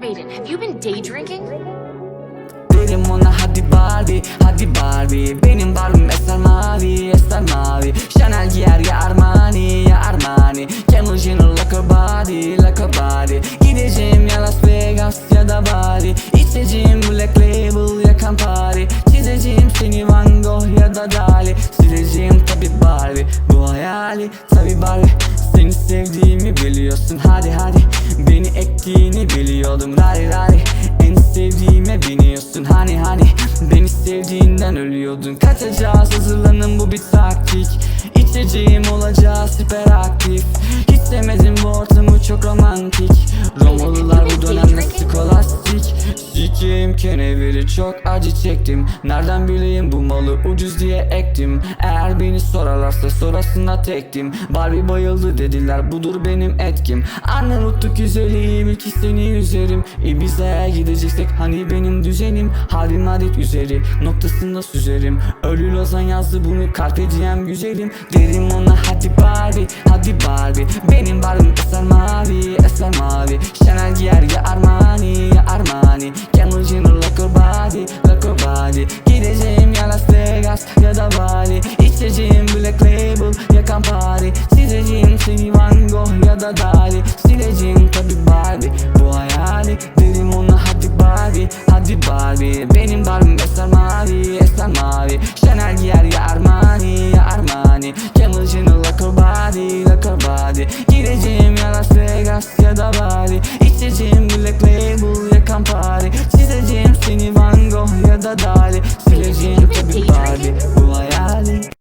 Maiden, have you been day drinking? Derim ona hadi Barbie, hadi Barbie. Benim Barbie'm eser mavi, eser mavi Chanel giyer ya Armani, ya Armani. Kendall Jenner like her body, like her body. Gideceğim ya Las Vegas ya da Bali. İçeceğim Black Label ya Campari. Çizeceğim seni Van Gogh ya da Dali. Sileceğim tabi Barbie. Bu hayali tabi Barbie. Seni sevdiğimi biliyorsun. Hadi hadi Beni ektiğini biliyordum. Rari rari En sevdiğime biniyorsun. Hani hani Beni sevdiğinden ölüyordun. Kaçacağız hazırlanın bu bir taktik. İçeceğim olacağız süper aktif. Hiç sevmedim bu ortamı çok romantik Sikiyim keneviri çok acı çektim. Nereden bileyim bu malı ucuz diye ektim. Eğer beni sorarlarsa sorasına tektim. Barbie bayıldı dediler budur benim etkim. Arnavutluk güzeli bil ki seni üzerim. Ibiza'ya gideceksek hani benim düzenim? Halim adet üzeri noktasında süzerim. Ölü Lozan yazdı bunu carpe diem güzelim. Derim ona hadi Barbie hadi Barbie. Benim Barbie'm eser mavi eser mavi. Chanel giyer da dali Sileceğim tabi Barbie. Bu hayali Dedim ona hadi Barbie hadi Barbie. Benim Barbie'm eser mavi eser mavi. Chanel giyer ya Armani ya Armani. Camel Jean'ı lacquer body lacquer body Gideceğim ya Las Vegas ya da Bali. İçeceğim Black Label ya Campari. Çizeceğim seni Van Gogh ya da Dali. Sileceğim tabi Barbie. Bu hayali